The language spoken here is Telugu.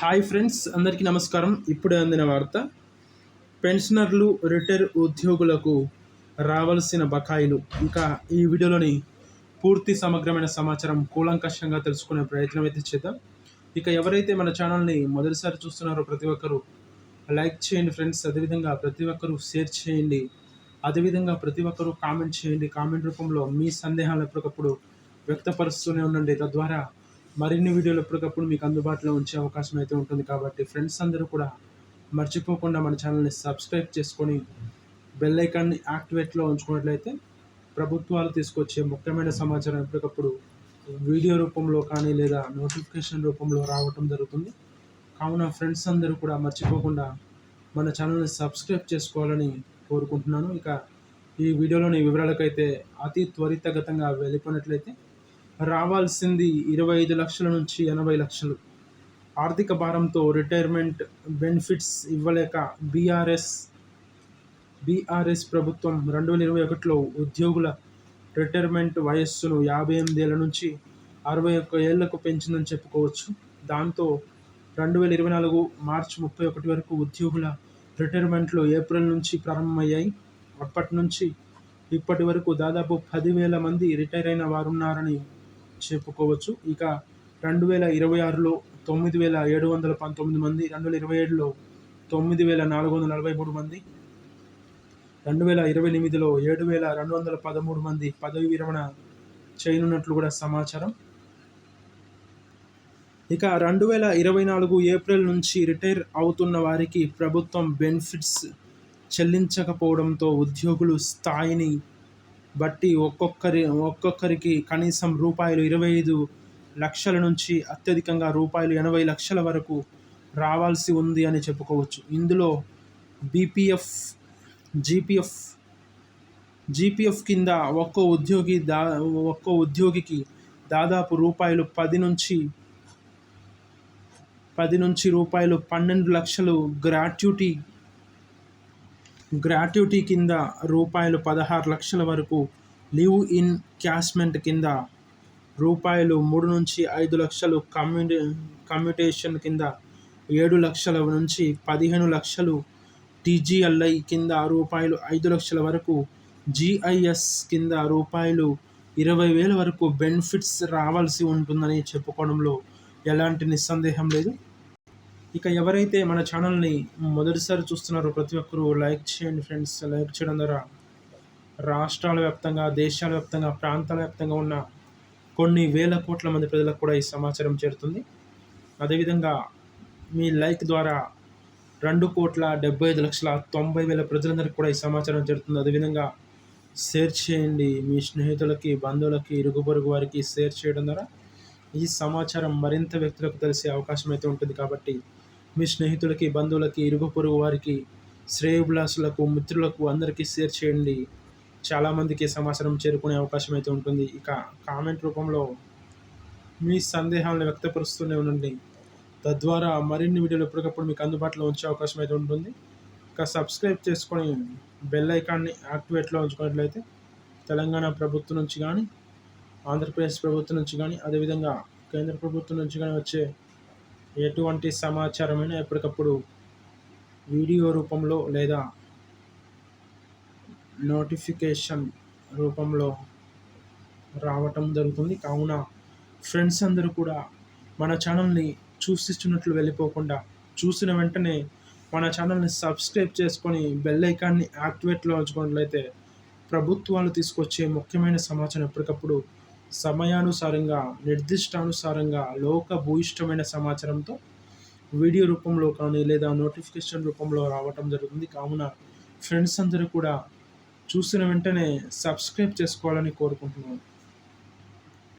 హాయ్ ఫ్రెండ్స్ అందరికీ నమస్కారం. ఇప్పుడే అందిన వార్త పెన్షనర్లు రిటైర్ ఉద్యోగులకు రావాల్సిన బకాయిలు. ఇంకా ఈ వీడియోలోని పూర్తి సమగ్రమైన సమాచారం కూలంకషంగా తెలుసుకునే ప్రయత్నం అయితే చేద్దాం. ఇక ఎవరైతే మన ఛానల్ని మొదటిసారి చూస్తున్నారో ప్రతి ఒక్కరూ లైక్ చేయండి ఫ్రెండ్స్. అదేవిధంగా ప్రతి ఒక్కరూ షేర్ చేయండి. అదేవిధంగా ప్రతి ఒక్కరూ కామెంట్ చేయండి. కామెంట్ రూపంలో మీ సందేహాలు ఎప్పటికప్పుడు వ్యక్తపరుస్తూనే ఉండండి. తద్వారా మరిన్ని వీడియోలు ఎప్పటికప్పుడు మీకు అందుబాటులో ఉంచే అవకాశం అయితే ఉంటుంది కాబట్టి ఫ్రెండ్స్ అందరూ కూడా మర్చిపోకుండా మన ఛానల్ని సబ్స్క్రైబ్ చేసుకొని బెల్ ఐకాన్ని యాక్టివేట్లో ఉంచుకున్నట్లయితే ప్రభుత్వాలు తీసుకొచ్చే ముఖ్యమైన సమాచారం ఎప్పటికప్పుడు వీడియో రూపంలో కానీ లేదా నోటిఫికేషన్ రూపంలో రావటం జరుగుతుంది. కావున ఫ్రెండ్స్ అందరూ కూడా మర్చిపోకుండా మన ఛానల్ని సబ్స్క్రైబ్ చేసుకోవాలని కోరుకుంటున్నాను. ఇక ఈ వీడియోలోని వివరాలకైతే అతి త్వరితగతంగా వెళ్ళిపోయినట్లయితే రావాల్సింది ఇరవై ఐదు లక్షల నుంచి ఎనభై లక్షలు. ఆర్థిక భారంతో రిటైర్మెంట్ బెనిఫిట్స్ ఇవ్వలేక బీఆర్ఎస్ బీఆర్ఎస్ ప్రభుత్వం రెండు వేల ఇరవై ఒకటిలో ఉద్యోగుల రిటైర్మెంట్ వయస్సును యాభై ఎనిమిది ఏళ్ళ నుంచి అరవై ఒక్క ఏళ్ళకు పెంచిందని చెప్పుకోవచ్చు. దాంతో రెండు వేల ఇరవై నాలుగు మార్చి ముప్పై ఒకటి వరకు ఉద్యోగుల రిటైర్మెంట్లు ఏప్రిల్ నుంచి ప్రారంభమయ్యాయి. అప్పటి నుంచి ఇప్పటి వరకు దాదాపు పదివేల మంది రిటైర్ అయిన వారున్నారని చెప్పుకోవచ్చు ఇక రెండు వేల ఇరవై ఆరులో తొమ్మిది వేల ఏడు వందల పంతొమ్మిది మంది రెండు వేల ఇరవై ఏడులో తొమ్మిది వేల నాలుగు వందల నలభై మూడు మంది రెండు వేల ఇరవై ఎనిమిదిలో ఏడు వేల రెండు వందల పదమూడు మంది పదవి విరమణ చేయనున్నట్లు కూడా సమాచారం. ఇక రెండు వేల ఇరవై నాలుగు ఏప్రిల్ నుంచి రిటైర్ అవుతున్న వారికి ప్రభుత్వం బెనిఫిట్స్ చెల్లించకపోవడంతో ఉద్యోగులు స్థాయిని బట్టి ఒక్కొక్కరి ఒక్కొక్కరికి కనీసం రూపాయలు ఇరవై ఐదు లక్షల నుంచి అత్యధికంగా రూపాయలు ఎనభై లక్షల వరకు రావాల్సి ఉంది అని చెప్పుకోవచ్చు. ఇందులో బీపీఎఫ్ జీపీఎఫ్ జీపీఎఫ్ కింద ఒక్కో ఉద్యోగి దా ఒక్కో ఉద్యోగికి దాదాపు రూపాయలు పది నుంచి పది నుంచి రూపాయలు పన్నెండు లక్షలు గ్రాట్యుటీ గ్రాట్యుటీ కింద రూపాయలు పదహారు లక్షల వరకు లివ్ ఇన్ క్యాస్మెంట్ కింద రూపాయలు మూడు నుంచి ఐదు లక్షలు కమ్యూని కమ్యూటేషన్ కింద ఏడు లక్షల నుంచి పదిహేను లక్షలు టీజీఎల్ఐ కింద రూపాయలు ఐదు లక్షల వరకు జిఐఎస్ కింద రూపాయలు ఇరవై వేల వరకు బెనిఫిట్స్ రావాల్సి ఉంటుందని చెప్పుకోవడంలో ఎలాంటి నిస్సందేహం లేదు. ఇక ఎవరైతే మన ఛానల్ని మొదటిసారి చూస్తున్నారో ప్రతి ఒక్కరూ లైక్ చేయండి ఫ్రెండ్స్. లైక్ చేయడం ద్వారా రాష్ట్రాల వ్యాప్తంగా దేశాల వ్యాప్తంగా ప్రాంతాల వ్యాప్తంగా ఉన్న కొన్ని వేల కోట్ల మంది ప్రజలకు కూడా ఈ సమాచారం చేరుతుంది. అదేవిధంగా మీ లైక్ ద్వారా రెండు కోట్ల డెబ్బై ఐదు లక్షల తొంభై వేల ప్రజలందరికీ కూడా ఈ సమాచారం చేరుతుంది. అదేవిధంగా షేర్ చేయండి మీ స్నేహితులకి బంధువులకి ఇరుగు పొరుగు వారికి షేర్ చేయడం ద్వారా ఈ సమాచారం మరింత వ్యక్తులకు తెలిసే అవకాశం అయితే ఉంటుంది కాబట్టి మీ స్నేహితులకి బంధువులకి ఇరుగు పొరుగు వారికి శ్రేయోభిలాసులకు మిత్రులకు అందరికీ షేర్ చేయండి. చాలామందికి సమాచారం చేరుకునే అవకాశం అయితే ఉంటుంది. ఇక కామెంట్ రూపంలో మీ సందేహాలను వ్యక్తపరుస్తూనే ఉండండి. తద్వారా మరిన్ని వీడియోలు ఎప్పటికప్పుడు మీకు అందుబాటులో ఉంచే అవకాశం అయితే ఉంటుంది. ఇక సబ్స్క్రైబ్ చేసుకొని బెల్ ఐకాన్ని యాక్టివేట్లో ఉంచుకున్నట్లయితే తెలంగాణ ప్రభుత్వం నుంచి కానీ ఆంధ్రప్రదేశ్ ప్రభుత్వం నుంచి కానీ అదేవిధంగా కేంద్ర ప్రభుత్వం నుంచి కానీ వచ్చే ఎటువంటి సమాచారమైనా ఎప్పటికప్పుడు వీడియో రూపంలో లేదా నోటిఫికేషన్ రూపంలో రావటం జరుగుతుంది. కావున ఫ్రెండ్స్ అందరూ కూడా మన ఛానల్ని చూసిస్తున్నట్లు వెళ్ళిపోకుండా చూసిన వెంటనే మన ఛానల్ని సబ్స్క్రైబ్ చేసుకొని బెల్ ఐకాన్ని యాక్టివేట్లో ఉంచుకున్నట్లయితే ప్రభుత్వాలు తీసుకొచ్చే ముఖ్యమైన సమాచారం ఎప్పటికప్పుడు సమయానుసారంగా నిర్దిష్టానుసారంగా లోక భూయిష్టమైన సమాచారంతో వీడియో రూపంలో కానీ లేదా నోటిఫికేషన్ రూపంలో రావటం జరుగుతుంది. కావున ఫ్రెండ్స్ అందరూ కూడా చూసిన వెంటనే సబ్స్క్రైబ్ చేసుకోవాలని కోరుకుంటున్నాను.